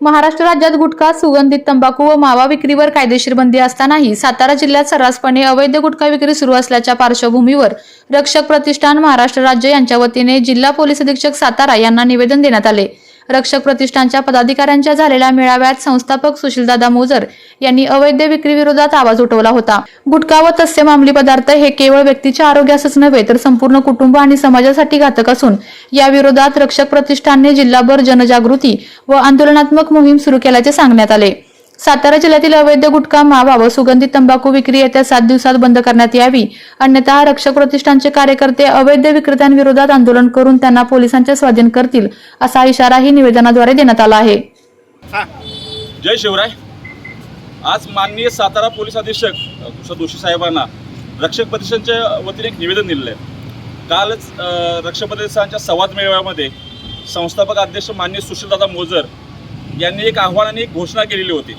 महाराष्ट्र राज्यात गुटखा सुगंधित तंबाखू व मावा विक्रीवर कायदेशीर बंदी असतानाही सातारा जिल्ह्यात सर्रासपणे अवैध गुटखा विक्री सुरू असल्याच्या पार्श्वभूमीवर रक्षक प्रतिष्ठान महाराष्ट्र राज्य यांच्या वतीने जिल्हा पोलीस अधीक्षक सातारा यांना निवेदन देण्यात आले. रक्षक प्रतिष्ठानच्या पदाधिकाऱ्यांच्या झालेल्या मेळाव्यात संस्थापक सुशीलदादा मोजर यांनी अवैध विक्री विरोधात आवाज उठवला होता. गुटखा व तस्य मामली पदार्थ हे केवळ व्यक्तीच्या आरोग्यासच नव्हे तर संपूर्ण कुटुंब आणि समाजासाठी घातक असून या विरोधात रक्षक प्रतिष्ठानने जिल्हाभर जनजागृती व आंदोलनात्मक मोहीम सुरू केल्याचे सांगण्यात आले. सातारा जिल्ह्यातील अवैध गुटखा मावा व सुगंधित तंबाखू विक्री येत्या सात दिवसात बंद करण्यात यावी. अन्यथा रक्षक प्रतिष्ठानचे कार्यकर्ते अवैध विक्रेत्यांविरोधात आंदोलन करून त्यांना पोलिसांच्या स्वाधीन करतील असा इशाराही निवेदनाद्वारे देण्यात आला आहे. जय शिवराय. आज माननीय सातारा पोलीस अधीक्षक तुषार दोशी साहेबांना रक्षक प्रदेशांच्या वतीने एक निवेदन दिलेलं आहे. कालच रक्षक प्रदेशांच्या संवाद मेळाव्यामध्ये संस्थापक अध्यक्ष माननीय सुशीलदादा मोजर यांनी एक आव्हान आणि एक घोषणा केलेली होती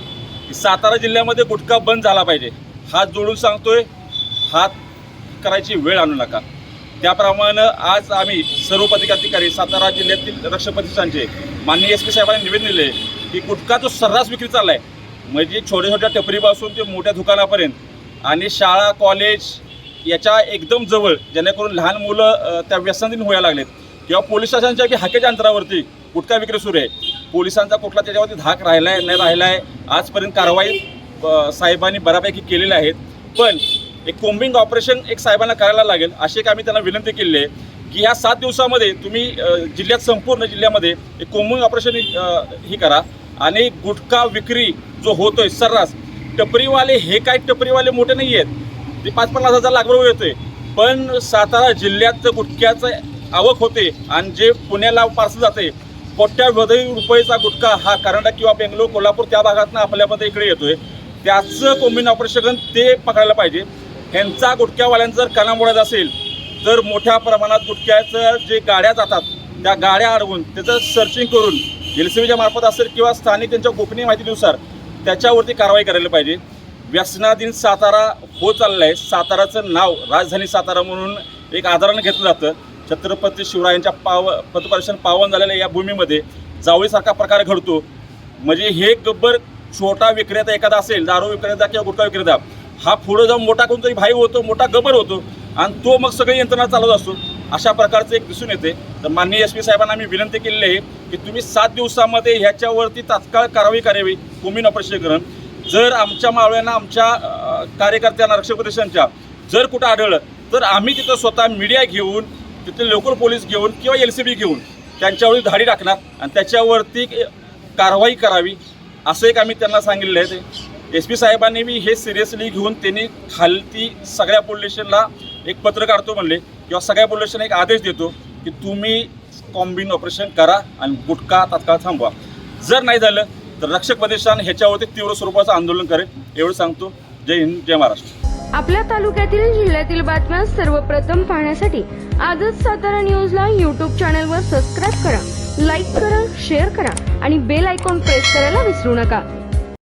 की सातारा जिल्ह्यामध्ये गुटखा बंद झाला पाहिजे. हात जोडून सांगतोय हात करायची वेळ आणू नका. त्याप्रमाणे आज आम्ही सर्व पदाधिकारी सातारा जिल्ह्यातील रक्षक प्रतिष्ठानचे माननीय एस पी साहेबांनी निवेदन दिले की गुटखा जो सर्रास विक्री चालला आहे म्हणजे छोट्या छोट्या टपरीपासून ते मोठ्या दुकानापर्यंत. आणि शाळा कॉलेज याच्या एकदम जवळ जेणेकरून लहान मुलं त्या व्यसनाधीन व्हायला लागलेत. किंवा पोलीस स्टेशनच्या की हाकेच्या अंतरावरती गुटखा विक्री सुरू आहे. पोलिसांचा कुठला त्याच्यावरती धाक राहिला आहे नाही राहिला आहे आजपर्यंत कारवाई साहेबांनी बऱ्यापैकी केलेल्या आहेत. पण एक कोम्बिंग ऑपरेशन एक साहेबांना करायला लागेल अशी एक आम्ही त्यांना विनंती केलेली आहे की ह्या सात दिवसामध्ये तुम्ही जिल्ह्यात संपूर्ण जिल्ह्यामध्ये एक कोम्बिंग ऑपरेशन ही करा. आणि गुटखा विक्री जो होतोय सर्रास टपरीवाले हे काय टपरीवाले मोठे नाही आहेत. ते पाच पन्नास हजार लाख येतोय. पण सातारा जिल्ह्यात गुटख्याचं आवक होते आणि जे पुण्याला पार्सल जाते कोट्यावधी रुपयेचा गुटखा हा कर्नाटक किंवा बेंगलोर कोल्हापूर त्या भागातनं आपल्यामध्ये इकडे येतोय. त्याचं कोंबिन ऑपरेशन ते पकडायला पाहिजे. ह्यांचा गुटख्यावाल्यांचा जर काना मोडायचा असेल तर मोठ्या प्रमाणात गुटख्याचं जे गाड्या जातात त्या गाड्या अडवून त्याचं सर्चिंग करून एल सी बीच्या मार्फत असेल किंवा स्थानिक त्यांच्या गोपनीय माहितीनुसार त्याच्यावरती कारवाई करायला पाहिजे. व्यसनाधीन सातारा होत चाललं आहे साताराचं नाव राजधानी सातारा म्हणून एक आदरानं घेतलं जातं. छत्रपती शिवरायांच्या पाव पदपर्शन पावन झालेल्या या भूमीमध्ये जावळीसारखा प्रकार घडतो. म्हणजे हे गब्बर छोटा विक्रेता एखादा असेल दारू विक्रेता किंवा गुटखा विक्रेता हा पुढं जाऊन मोठा कोणतरी भाई होतो मोठा गब्बर होतो आणि तो मग सगळी यंत्रणा चालवत असतो. अशा प्रकारचं एक दिसून येते. तर माननीय एस पी साहेबांना आम्ही विनंती केलेली आहे की तुम्ही सात दिवसामध्ये ह्याच्यावरती तात्काळ कारवाई करावी कोमिन ऑपरेशन जर आमच्या मावळ्यांना आमच्या कार्यकर्त्यांना रक्षक प्रदेशांच्या जर कुठं आढळलं तर आम्ही तिथं स्वतः मीडिया घेऊन तिथे लोकल पोलीस घेऊन किंवा एल सी बी घेऊन त्यांच्यावरती धाडी टाकणार आणि त्याच्यावरती कारवाई करावी असं एक आम्ही त्यांना सांगितलं आहे. ते एस पी साहेबांनी मी हे सिरियसली घेऊन त्यांनी खालती सगळ्या पोलीस स्टेशनला एक पत्र काढतो म्हणले. किंवा सगळ्या पोलिसांना एक आदेश देतो की तुम्ही कॉम्बिन ऑपरेशन करा आणि गुटखा तात्काळ थांबवा. जर नाही झालं तर रक्षक प्रतिष्ठान ह्याच्यावरती तीव्र स्वरूपाचं आंदोलन करेल. एवढं सांगतो. जय हिंद जय महाराष्ट्र. आपल्या तालुक्यातील जिल्ह्यातील बातम्या सर्वप्रथम पाहण्यासाठी आजच सातारा न्यूजला यूट्यूब चॅनलवर सबस्क्राईब करा लाईक करा शेअर करा आणि बेल आयकॉन प्रेस करायला विसरू नका.